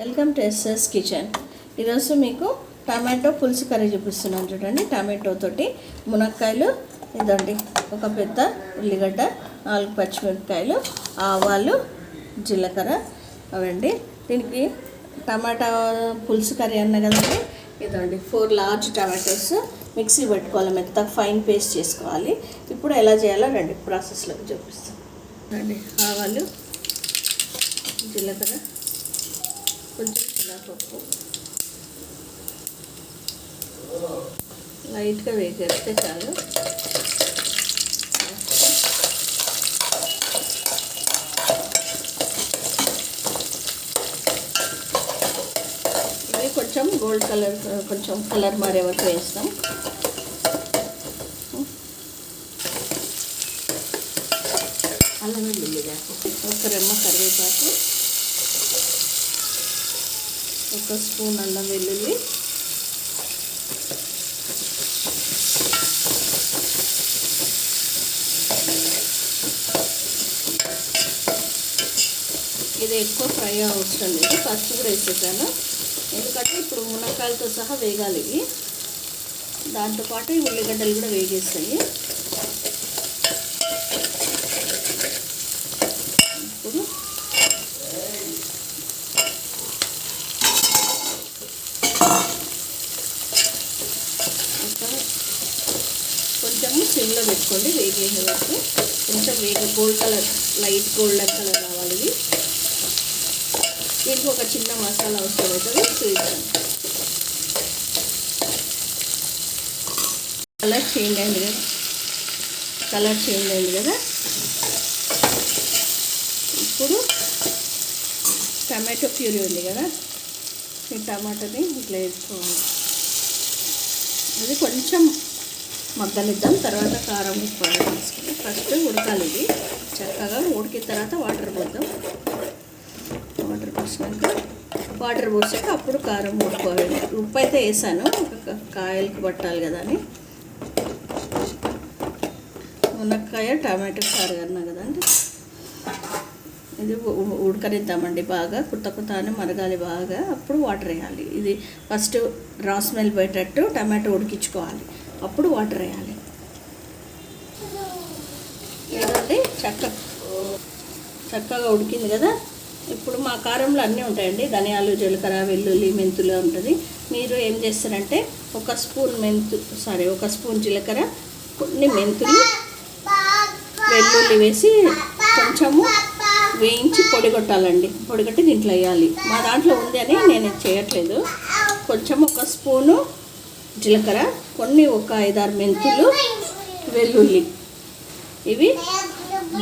Welcome to SS kitchen. ఈరోజు మీకు tomato పులుసు కర్రీ చూపిస్తున్నాను చూడండి. టమాటోతోటి మునక్కాయలు ఇదండి ఒక పెద్ద ఉల్లిగడ్డ నాలుగు పచ్చిమిరపకాయలు ఆవాలు జీలకర్ర అవండి. దీనికి టమాటా పులుసు కర్రీ అన్న కదండి. ఇదండి ఫోర్ లార్జ్ టమాటోస్ మిక్సీ పెట్టుకోవాలి మెత్తగా ఫైన్ పేస్ట్ చేసుకోవాలి. ఇప్పుడు ఎలా చేయాలో రండి ప్రాసెస్లోకి చూపిస్తాను. రండి ఆవాలు జీలకర్ర కొంచెం శనగపప్పు లైట్గా వేసేస్తే చాలు. ఇది కొంచెం గోల్డ్ కలర్ కొంచెం కలర్ మారే వరకు వేస్తాం. అల్లం వెల్లుల్లిపాకు ఒక రెమ్మ కరివేపాకు. ఒక స్పూన్ అల్లం వెల్లుల్లి. ఇది ఎక్కువ ఫ్రై అవసరం లేదు ఫస్ట్ కూడా వేసేసాను. ఎందుకంటే ఇప్పుడు మునక్కాయలతో సహా వేగాలి ఇవి. దాంతోపాటు ఉల్లిగడ్డలు కూడా వేగేస్తాయి ఇప్పుడు ఒక కొంచెము సిమ్లో పెట్టుకోండి వేగేసే వరకు కొంచెం వేగ gold colour light golden colour రావాలి ఇవి దీనికి ఒక చిన్న మసాలా అవసరం అవుతుంది చూద్దాం. కలర్ చేంజ్ అయింది కదా. కలర్ చేంజ్ అయింది కదా. ఇప్పుడు టమాటో ప్యూరీ ఉంది కదా. ఈ టమాటోని ఇట్లా వేసుకోవాలి. అది కొంచెం మగ్గనిద్దాం. తర్వాత కారం ఉప్పు వేసుకుని ఫస్ట్ ఉడకాలి ఇది. చక్కగా ఉడికిన తర్వాత వాటర్ పోద్దాం. వాటర్ పోసినాక వాటర్ పోసాక అప్పుడు కారం ఉడుకోవాలి ఉప్పు అయితే వేసాను. కాయలకు పట్టాలి కదా అని. మునక్కాయ టమాటో చారు కదా కదండి ఇది ఉడకనిద్దామండి బాగా. కుత్త కుత్త అని మరగాలి బాగా. అప్పుడు వాటర్ వేయాలి. ఇది ఫస్ట్ రా స్మెల్ పోయేటట్టు టమాటో ఉడికించుకోవాలి. అప్పుడు వాటర్ వేయాలి. ఇదండి చక్క. చక్కగా ఉడికింది కదా? ఇప్పుడు మా కారంలో అన్నీ ఉంటాయండి. ధనియాలు జీలకర్ర వెల్లుల్లి మెంతులు ఉంటుంది. మీరు ఏం చేస్తారంటే ఒక స్పూన్ మెంతు సారీ ఒక స్పూన్ జీలకర్ర కొన్ని మెంతులు వెల్లుల్లి వేసి కొంచెము వేయించి పొడి కొట్టాలండి. పొడిగొట్టి దీంట్లో వేయాలి. మా దాంట్లో ఉంది అని నేను చేయట్లేదు. కొంచెం ఒక స్పూను జీలకర్ర కొన్ని ఒక ఐదారు మెంతులు వెల్లుల్లి. ఇవి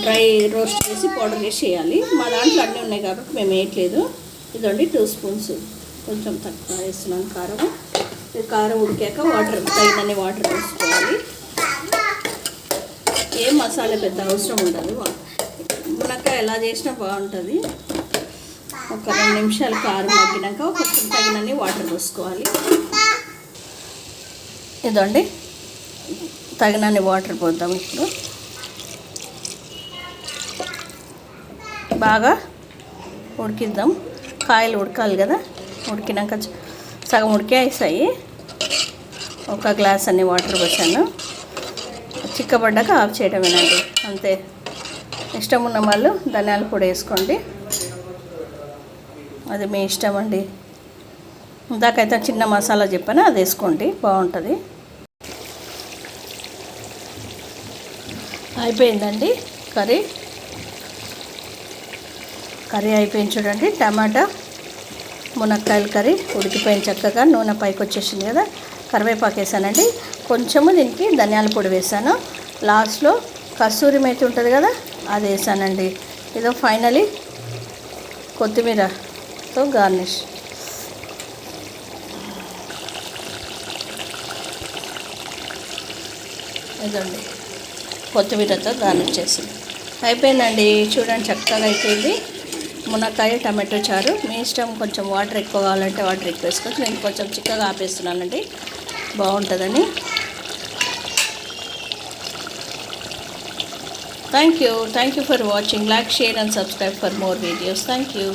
డ్రై రోస్ట్ చేసి పౌడర్ చేసి వేయాలి మా దాంట్లో అన్నీ ఉన్నాయి కాబట్టి మేము వేయట్లేదు. ఇదండి టూ స్పూన్స్ కొంచెం తక్కువ వేస్తున్నాను కారం. కారం ఉడికాక వాటర్ తగినన్ని వాటర్ వేసుకోవాలి. ఏం మసాలా పెద్ద అవసరం ఉండదు. మునక్కాయ ఎలా చేసినా బాగుంటుంది. ఒక రెండు నిమిషాలు కారం మగ్గినాక ఒక తగినన్ని వాటర్ పోసుకోవాలి. ఇదండి. తగినన్ని వాటర్ పోద్దాం ఇప్పుడు. బాగా ఉడికిద్దాం. కాయలు ఉడకాలి కదా. ఉడికినాక సగం ఉడికేసాయి. ఒక గ్లాస్ అన్ని వాటర్ పోసాను. చిక్కబడ్డాక ఆఫ్ చేయడమేనండి అంతే. ఇష్టం ఉన్న వాళ్ళు ధనియాల పొడి వేసుకోండి. అది మీ ఇష్టం అండి. ఇందాకైతే చిన్న మసాలా చెప్పాను? అది వేసుకోండి. బాగుంటుంది. అయిపోయిందండి కర్రీ. కర్రీ అయిపోయింది చూడండి టమాటా మునక్కాయల కర్రీ ఉడికిపోయింది చక్కగా నూనె పైకి వచ్చేసింది కదా కరివేపాకు వేసానండి. కొంచెము దీనికి ధనియాల పొడి వేసాను. లాస్ట్లో కస్తూరి మేతి ఉంటుంది కదా అది వేసానండి. ఇదో ఫైనలీ కొత్తిమీరతో గార్నిష్. ఇదండి. కొత్తిమీరతో గార్నిష్ చేసింది అయిపోయిందండి. చూడండి చక్కగా అయిపోయింది మునక్కాయ టమాటో చారు. మీ ఇష్టం కొంచెం వాటర్ ఎక్కువ కావాలంటే వాటర్ ఎక్కువ వేసుకోవచ్చు. నేను కొంచెం చిక్కగా ఆపేస్తున్నానండి. బాగుంటుందని. Thank you thank you for watching like share and subscribe for more videos thank you